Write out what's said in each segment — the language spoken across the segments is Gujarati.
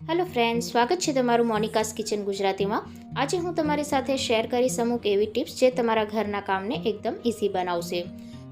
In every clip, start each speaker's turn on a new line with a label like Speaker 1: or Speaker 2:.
Speaker 1: હેલો ફ્રેન્ડ સ્વાગત છે તમારું મોનિકાસ કિચન ગુજરાતીમાં. આજે હું તમારી સાથે શેર કરીશ અમુક એવી ટિપ્સ જે તમારા ઘરના કામને એકદમ ઇઝી બનાવશે.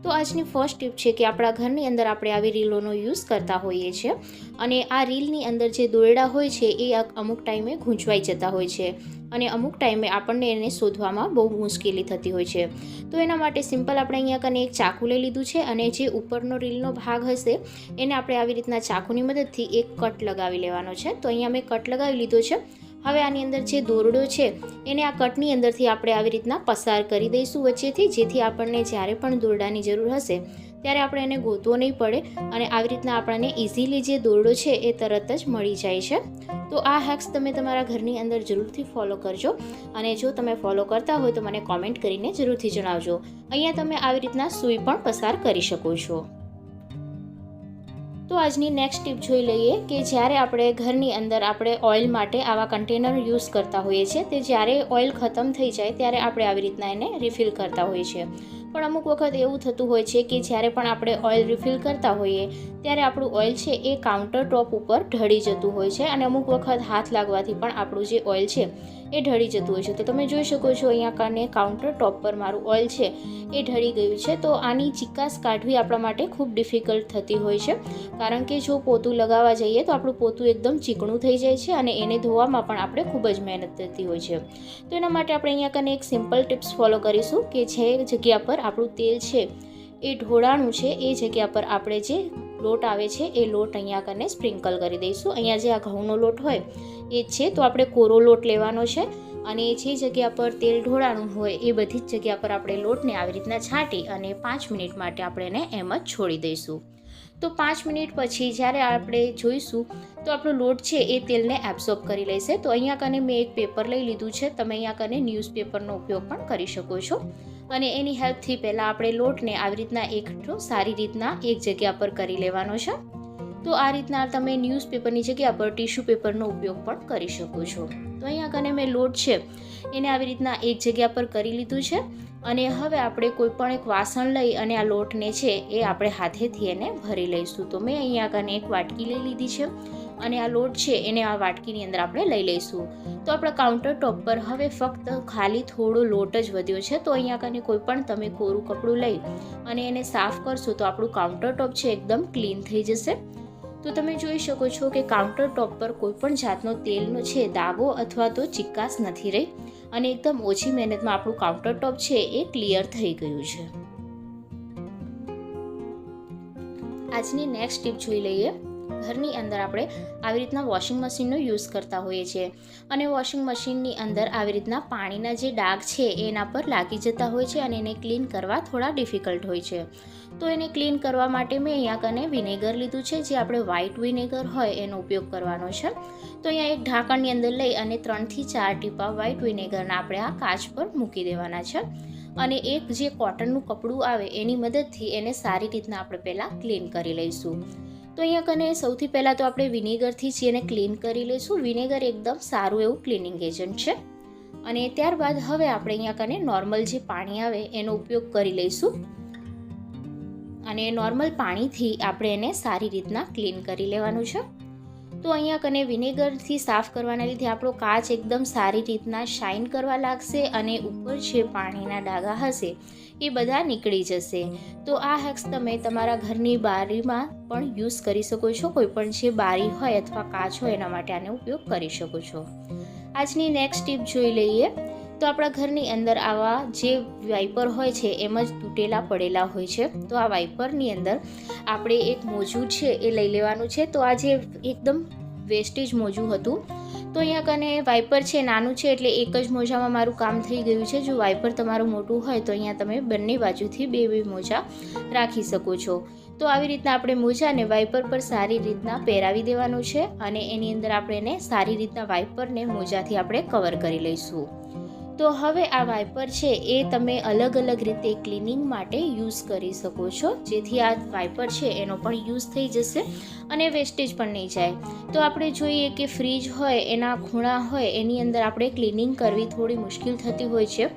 Speaker 1: તો આજની ફર્સ્ટ ટીપ છે કે આપણા ઘરની અંદર આપણે આવી રીલોનો યુઝ કરતા હોઈએ છીએ. અને આ રીલની અંદર જે દોરડા હોય છે, એ અમુક ટાઈમે ગૂંચવાઈ જતા હોય છે. અને અમુક ટાઈમે આપણને એને શોધવામાં બહુ મુશ્કેલી થતી હોય છે. તો એના માટે સિમ્પલ આપણે અહીંયા કને એક ચાકુ લઈ લીધું છે અને જે ઉપરનો રીલનો ભાગ હશે, એને આપણે આવી રીતના ચાકુની મદદથી એક કટ લગાવી લેવાનો છે. તો અહીંયા મેં કટ લગાવી લીધો છે. હવે આની અંદર જે દોરડો છે, એને આ કટની અંદરથી આપણે આવી રીતના પસાર કરી દઈશું વચ્ચેથી, જેથી આપણને જ્યારે પણ દોરડાની જરૂર હશે, ત્યારે આપણે એને ગોતવો નહીં પડે અને આવી રીતના આપણને ઇઝીલી જે દોરડો છે, એ તરત જ મળી જાય છે. તો આ હેક્સ તમે તમારા ઘરની અંદર જરૂરથી ફોલો કરજો અને જો તમે ફોલો કરતા હોય તો મને કોમેન્ટ કરીને જરૂરથી જણાવજો. અહીંયા તમે આવી રીતના સૂઈ પણ પસાર કરી શકો છો. તો આજની નેક્સ્ટ ટીપ જોઈ લઈએ કે જ્યારે આપણે ઘરની અંદર આપણે ઓઇલ માટે આવા કન્ટેનર યુઝ કરતા હોઈએ છીએ, તે જ્યારે ઓઇલ ખતમ થઈ જાય ત્યારે આપણે આવી રીતના એને રિફિલ કરતા હોઈએ છીએ. પણ અમુક વખત એવું થતું હોય છે કે જ્યારે પણ આપણે ઓઇલ રિફિલ કરતા હોઈએ, ત્યારે આપણું ઓઇલ છે એ કાઉન્ટર ટોપ ઉપર ઢળી જતું હોય છે અને અમુક વખત હાથ લાગવાથી પણ આપણું જે ઓઇલ છે એ ઢળી જતું હોય છે. તો તમે જોઈ શકો છો અહીંયા કારણે કાઉન્ટર ટોપ પર મારું ઓઇલ છે, એ ઢળી ગયું છે. તો આની ચિકાસ કાઢવી આપણા માટે ખૂબ ડિફિકલ્ટ થતી હોય છે. કારણ કે જો પોતું લગાવવા જઈએ તો આપણું પોતું એકદમ ચીકણું થઈ જાય છે અને એને ધોવામાં પણ આપણે ખૂબ જ મહેનત થતી હોય છે. તો એના માટે આપણે અહીંયા કને એક સિમ્પલ ટિપ્સ ફોલો કરીશું કે જે જગ્યા પર આપણું તેલ છે, એ ઢોળાણું છે, એ જગ્યા પર આપણે જે લોટ આવે છે, એ લોટ અહીંયા કને સ્પ્રિંકલ કરી દઈશું. અહીંયા જે આ ઘઉંનો લોટ હોય, એ છે, તો આપણે કોરો લોટ લેવાનો છે. અને જે જગ્યા પર તેલ ઢોળાણું હોય, એ બધી જ જગ્યા પર આપણે લોટને આવી રીતના છાંટી અને પાંચ મિનિટ માટે આપણે એને એમ જ છોડી દઈશું. તો પાંચ મિનિટ પછી જ્યારે આપણે જોઈશું, તો આપણો લોટ છે, એ તેલને એબ્સોર્બ કરી લેશે. તો અહીંયા કને મેં એક પેપર લઈ લીધું છે. તમે અહીંયા કને ન્યૂઝપેપરનો ઉપયોગ પણ કરી શકો છો. અને એની હેલ્પથી પહેલાં આપણે લોટને આવી રીતના એકઠો સારી રીતના એક જગ્યા પર કરી લેવાનો છે. તો આ રીતના તમે ન્યૂઝપેપરની જગ્યા પર ટીશ્યુ પેપરનો ઉપયોગ પણ કરી શકો છો. તો અહીંયા કને મેં લોટ છે, એને આવી રીતના એક જગ્યા પર કરી લીધું છે અને હવે આપણે કોઈ પણ એક વાસણ લઈ અને આ લોટને છે એ આપણે હાથેથી એને ભરી લઈશું. તો મેં અહીંયા કને એક વાટકી લઈ લીધી છે. અને આ લોટ છે એને આ વાટકીની અંદર આપણે લઈ લઈશું. તો આપણા કાઉન્ટર ટોપ પર હવે ફક્ત ખાલી થોડો લોટ જ વધ્યો છે. તો અહીંયા કને કોઈ પણ તમે કોરું કપડું લઈ અને એને સાફ કરશો તો આપણું કાઉન્ટર ટોપ છે એકદમ ક્લીન થઈ જશે. તો તમે જોઈ શકો છો કે કાઉન્ટર ટોપ પર કોઈ પણ જાતનો તેલનો છે દાગો અથવા તો ચિક્કાસ નથી રહી અને એકદમ ઓછી મહેનતમાં આપણું કાઉન્ટર ટોપ છે એ ક્લિયર થઈ ગયું છે. આજની નેક્સ્ટ ટીપ જોઈ લઈએ. ઘરની અંદર આપણે આવી રીતના વોશિંગ મશીનનો યુઝ કરતા હોઈએ છીએ. અને વોશિંગ મશીનની અંદર આવી રીતના પાણીના જે ડાઘ છે એના પર લાગી જતા હોય છે અને એને ક્લીન કરવા થોડા ડિફિકલ્ટ હોય છે. તો એને ક્લીન કરવા માટે મેં અહીંયા કને વિનેગર લીધું છે, જે આપણે વ્હાઇટ વિનેગર હોય એનો ઉપયોગ કરવાનો છે. તો અહીંયા એક ઢાંકણની અંદર લઈ અને ત્રણથી ચાર ટીપા વ્હાઇટ વિનેગરના આપણે આ કાચ પર મૂકી દેવાના છે. અને એક જે કોટનનું કપડું આવે એની મદદથી એને સારી રીતના આપણે પહેલાં ક્લીન કરી લઈશું. તો અહીંયા કને સૌથી પહેલાં તો આપણે વિનેગરથી જ એને ક્લીન કરી લઈશું. વિનેગર એકદમ સારું એવું ક્લિનિંગ એજન્ટ છે. અને ત્યારબાદ હવે આપણે અહીંયા કને નોર્મલ જે પાણી આવે એનો ઉપયોગ કરી લઈશું. અને નોર્મલ પાણીથી આપણે એને સારી રીતના ક્લીન કરી લેવાનું છે. તો અહીંયા કને વિનેગરથી સાફ કરવાના લીધે આપણો કાચ એકદમ સારી રીતના શાઇન કરવા લાગશે અને ઉપર જે પાણીના ડાઘા હશે એ બધા નીકળી જશે. તો આ હેક્સ તમે તમારા ઘરની બારીમાં પણ યુઝ કરી શકો છો, કોઈ પણ જે બારી હોય અથવા કાચ હોય એના માટે આનો ઉપયોગ કરી શકો છો. આજની નેક્સ્ટ ટીપ જોઈ લઈએ. તો આપણા ઘરની અંદર આવા જે વાઇપર હોય છે, એમ જ તૂટેલા પડેલા હોય છે. તો આ વાઇપરની અંદર આપણે એક મોજું છે, એ લઈ લેવાનું છે. તો આ જે એકદમ વેસ્ટેજ મોજું હતું, તો અહીંયા કને વાઇપર છે, નાનું છે, એટલે એક જ મોજામાં મારું કામ થઈ ગયું છે. જો વાઇપર તમારું મોટું હોય, તો અહીંયા તમે બંને બાજુથી બે બે મોજા રાખી શકો છો. તો આવી રીતના આપણે મોજાને વાઇપર પર સારી રીતના પહેરાવી દેવાનું છે અને એની અંદર આપણે એને સારી રીતના વાઇપરને મોજાથી આપણે કવર કરી લઈશું. તો હવે આ વાઇપર છે એ તમે અલગ અલગ રીતે ક્લિનિંગ માટે યુઝ કરી શકો છો. જેથી આ વાઇપર છે એનો પણ યુઝ થઈ જશે અને વેસ્ટેજ પણ નહીં જાય. તો આપણે જોઈએ કે ફ્રીજ હોય, એના ખૂણા હોય, એની અંદર આપણે ક્લિનિંગ કરવી થોડી મુશ્કેલ થતી હોય છે.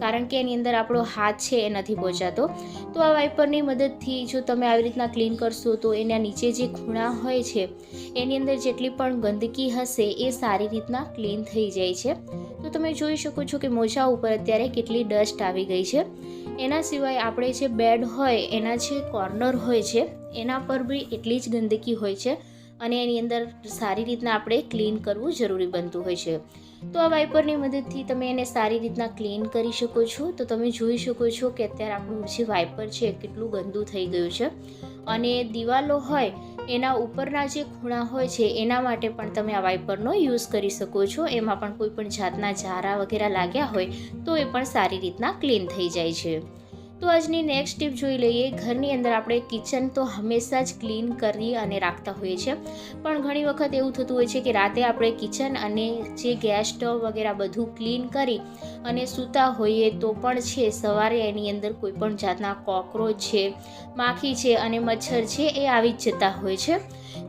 Speaker 1: કારણ કે એની અંદર આપણો હાથ છે એ નથી પહોંચાતો તો આ વાઇપરની મદદથી જો તમે આવી રીતના ક્લીન કરશો તો એના નીચે જે ખૂણા હોય છે, એની અંદર જેટલી પણ ગંદકી હશે એ સારી રીતના ક્લીન થઈ જાય છે. તો તમે જોઈ શકો છો કે મોજા ઉપર અત્યારે કેટલી ડસ્ટ આવી ગઈ છે. એના સિવાય આપણે જે બેડ હોય, એના જે કોર્નર હોય છે, એના પર બી એટલી જ ગંદકી હોય છે. અને એની અંદર સારી રીતના આપણે ક્લીન કરવું જરૂરી બનતું હોય છે. તો આ વાઇપરની મદદથી તમે એને સારી રીતના ક્લીન કરી શકો છો. તો તમે જોઈ શકો છો કે અત્યારે આપણું જે વાઇપર છે કેટલું ગંદુ થઈ ગયું છે. અને દિવાલો હોય, એના ઉપરના જે ખૂણા હોય છે, એના માટે પણ તમે આ વાઇપરનો યુઝ કરી શકો છો. એમાં પણ કોઈ પણ જાતના ઝારા વગેરે લાગ્યા હોય, તો એ પણ સારી રીતના ક્લીન થઈ જાય છે. તો આજની નેક્સ્ટ ટીપ જોઈ લઈએ. ઘરની અંદર આપણે કિચન તો હંમેશા જ ક્લીન કરી અને રાખતા હોઈએ છીએ. પણ ઘણી વખત એવું થતું હોય છે કે રાતે આપણે કિચન અને જે ગેસ સ્ટવ વગેરે બધું ક્લીન કરી અને સૂતા હોઈએ તો પણ છે, સવારે એની અંદર કોઈ પણ જાતના કોકરોચ છે, માખી છે અને મચ્છર છે એ આવી જ જતા હોય છે.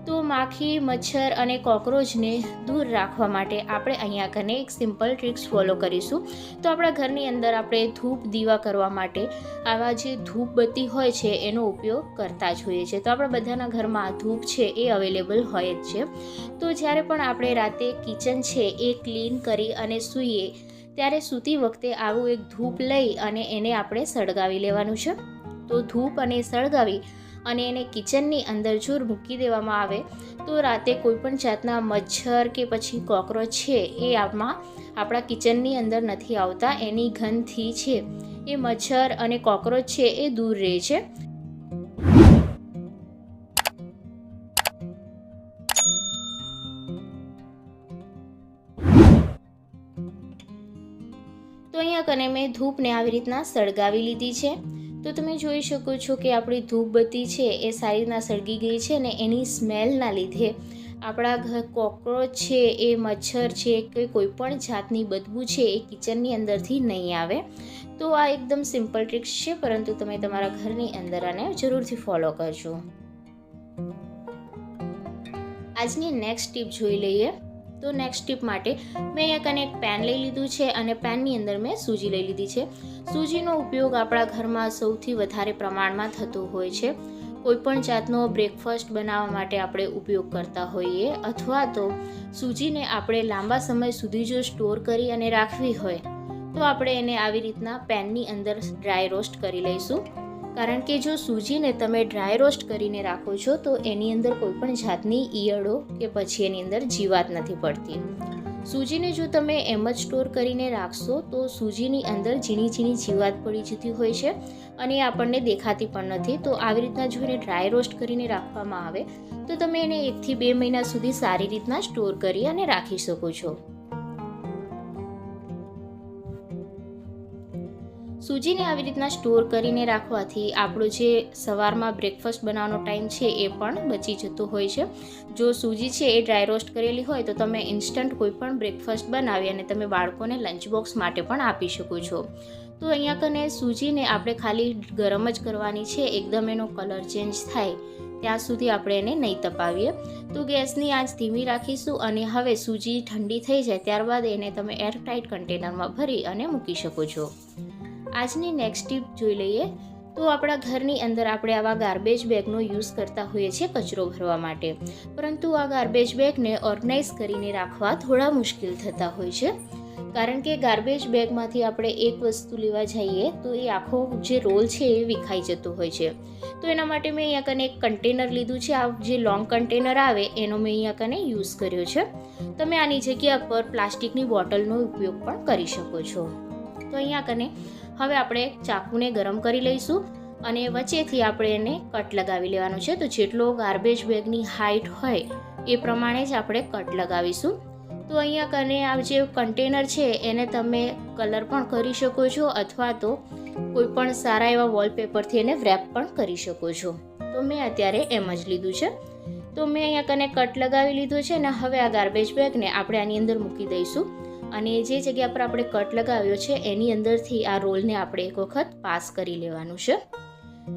Speaker 1: તો માખી, મચ્છર અને કોકરોચને દૂર રાખવા માટે આપણે અહીંયા કને એક સિમ્પલ ટ્રિક્સ ફોલો કરીશું. તો આપણા ઘરની અંદર આપણે ધૂપ, દીવા કરવા માટે આવા જે ધૂપ બત્તી હોય છે, એનો ઉપયોગ કરતા જ હોઈએ છીએ. તો આપણા બધાના ઘરમાં ધૂપ છે, એ અવેલેબલ હોય જ છે. તો જ્યારે પણ આપણે રાતે કિચન છે, એ ક્લીન કરી અને સૂઈએ, ત્યારે સૂતી વખતે આવું એક ધૂપ લઈ અને એને આપણે સળગાવી લેવાનું છે. તો ધૂપ અને સળગાવી અને એને કિચનની અંદર જો મૂકી દેવામાં આવે, તો રાતે કોઈ પણ જાતના મચ્છર કે પછી કોકરોચ છે, એ આમાં આપણા કિચનની અંદર નથી આવતા, એની ગંધથી છે. એ મચ્છર અને કોકરોચ છે, એ દૂર રહે છે. તો અહીંયા કને મેં ધૂપને આવી રીતના સળગાવી લીધી છે. તો તમે જોઈ શકો છો કે આપણી ધૂપબત્તી છે, એ સારી રીતના સળગી ગઈ છે ને એની સ્મેલના લીધે આપણા ઘર કોકરોચ છે, એ મચ્છર છે, કે કોઈ પણ જાતની બદબુ છે, એ કિચનની અંદરથી નહીં આવે. તો આ એકદમ સિમ્પલ ટ્રિક્સ છે, પરંતુ તમે તમારા ઘરની અંદર આને જરૂરથી ફોલો કરજો. આજની નેક્સ્ટ ટીપ જોઈ લઈએ. તો નેક્સ્ટ ટીપ માટે મેં અહીંયા કને એક પેન લઈ લીધું છે અને પેનની અંદર મેં સૂજી લઈ લીધી છે. સૂજીનો ઉપયોગ આપણા ઘરમાં સૌથી વધારે પ્રમાણમાં થતો હોય છે. કોઈપણ જાતનો બ્રેકફાસ્ટ બનાવવા માટે આપણે ઉપયોગ કરતા હોઈએ અથવા તો સૂજીને આપણે લાંબા સમય સુધી જો સ્ટોર કરી અને રાખવી હોય તો આપણે એને આવી રીતના પેનની અંદર ડ્રાય રોસ્ટ કરી લઈશું. કારણ કે જો સૂજીને તમે ડ્રાય રોસ્ટ કરીને રાખો છો, તો એની અંદર કોઈ પણ જાતની ઈયળો કે પછી એની અંદર જીવાત નથી પડતી. સૂજીને જો તમે એમ જ સ્ટોર કરીને રાખશો, તો સૂજીની અંદર ઝીણી ઝીણી જીવાત પડી જતી હોય છે અને એ આપણને દેખાતી પણ નથી. તો આવી રીતના જો એને ડ્રાય રોસ્ટ કરીને રાખવામાં આવે, તો તમે એને એકથી બે મહિના સુધી સારી રીતના સ્ટોર કરી અને રાખી શકો છો. સૂજીને આવી રીતના સ્ટોર કરીને રાખવાથી આપણો જે સવારમાં બ્રેકફાસ્ટ બનાવવાનો ટાઈમ છે એ પણ બચી જતો હોય છે. જો સૂજી છે એ ડ્રાય રોસ્ટ કરેલી હોય તો તમે ઇન્સ્ટન્ટ કોઈ પણ બ્રેકફાસ્ટ બનાવી અને તમે બાળકોને લંચ બોક્સ માટે પણ આપી શકો છો. તો અહીંયા કને સૂજીને આપણે ખાલી ગરમ જ કરવાની છે, એકદમ એનો કલર ચેન્જ થાય ત્યાં સુધી આપણે એને નહીં તપાવીએ. તો ગેસની આંચ ધીમી રાખીશું અને હવે સૂજી ઠંડી થઈ જાય ત્યારબાદ એને તમે એરટાઇટ કન્ટેનરમાં ભરી અને મૂકી શકો છો. આજની નેક્સ્ટ ટીપ જોઈ લઈએ. તો આપણા ઘરની અંદર આપણે આવા ગાર્બેજ બેગનો યુઝ કરતા હોઈએ છીએ કચરો ભરવા માટે. પરંતુ આ ગાર્બેજ બેગને ઓર્ગનાઇઝ કરીને રાખવા થોડા મુશ્કેલ થતા હોય છે. કારણ કે ગાર્બેજ બેગમાંથી આપણે એક વસ્તુ લેવા જઈએ, તો એ આખો જે રોલ છે એ વિખાઈ જતો હોય છે. તો એના માટે મેં અહીંયા કને એક કન્ટેનર લીધું છે. આ જે લોંગ કન્ટેનર આવે, એનો મેં અહીંયા કને યુઝ કર્યો છે. તમે આની જગ્યા પર પ્લાસ્ટિકની બોટલનો ઉપયોગ પણ કરી શકો છો. તો અહીંયા કને હવે આપણે ચાકુને ગરમ કરી લઈશું અને વચ્ચેથી આપણે એને કટ લગાવી લેવાનું છે. તો જેટલો ગાર્બેજ બેગની હાઇટ હોય એ પ્રમાણે જ આપણે કટ લગાવીશું. તો અહીંયા કને આ જે કન્ટેનર છે એને તમે કલર પણ કરી શકો છો અથવા તો કોઈ પણ સારા એવા વોલપેપરથી એને રેપ પણ કરી શકો છો. તો મેં અત્યારે એમ જ લીધું છે. તો મેં અહીંયા કને કટ લગાવી લીધો છે ને હવે આ ગાર્બેજ બેગને આપણે આની અંદર મૂકી દઈશું. અને જે જગ્યા પર આપણે કટ લગાવ્યો છે, એની અંદરથી આ રોલને આપણે એક વખત પાસ કરી લેવાનું છે.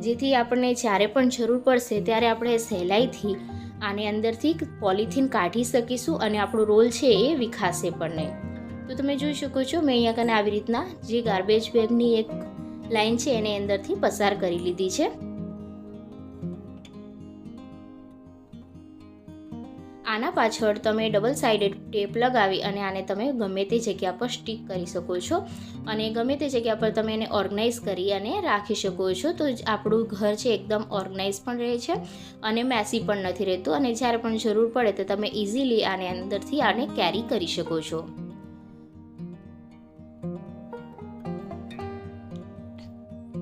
Speaker 1: જેથી આપણને જ્યારે પણ જરૂર પડશે, ત્યારે આપણે સહેલાઈથી આને અંદરથી પોલિથીન કાઢી શકીશું અને આપણો રોલ છે એ વિખાશે પણ નહીં. તો તમે જોઈ શકો છો, મેં અહીંયા કને આવી રીતના જે ગાર્બેજ બેગની એક લાઈન છે, એને અંદરથી પસાર કરી લીધી છે. આના પાછળ તમે ડબલ સાઇડેડ ટેપ લગાવી અને આને તમે ગમે તે જગ્યા પર સ્ટીક કરી શકો છો. અને ગમે તે જગ્યા પર તમે એને ઓર્ગનાઇઝ કરી અને રાખી શકો છો. તો આપણું ઘર છે એકદમ ઓર્ગનાઇઝ પણ રહે છે અને મેસી પણ નથી રહેતું. અને જ્યારે પણ જરૂર પડે તો તમે ઇઝીલી આને અંદરથી આને કેરી કરી શકો છો.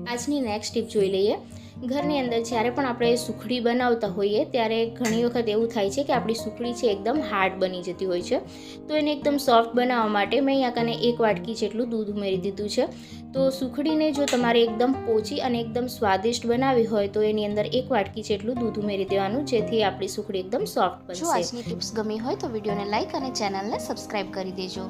Speaker 1: આજની નેક્સ્ટ ટીપ જોઈ લઈએ. ઘરની અંદર જ્યારે પણ આપણે સુખડી બનાવતા હોઈએ ત્યારે ઘણી વખત એવું થાય છે કે આપણી સુખડી છે એકદમ હાર્ડ બની જતી હોય છે. તો એને એકદમ સોફ્ટ બનાવવા માટે મેં અહીંયા કને એક વાટકી જેટલું દૂધ ઉમેરી દીધું છે. તો સુખડીને જો તમારે એકદમ પોચી અને એકદમ સ્વાદિષ્ટ બનાવવી હોય તો એની અંદર એક વાટકી જેટલું દૂધ ઉમેરી દેવાનું જેથી આપણી સુખડી એકદમ સોફ્ટ બનશે.
Speaker 2: જો આજની ટિપ્સ ગમી હોય તો વિડીયોને લાઈક અને ચેનલને સબસ્ક્રાઇબ કરી દેજો.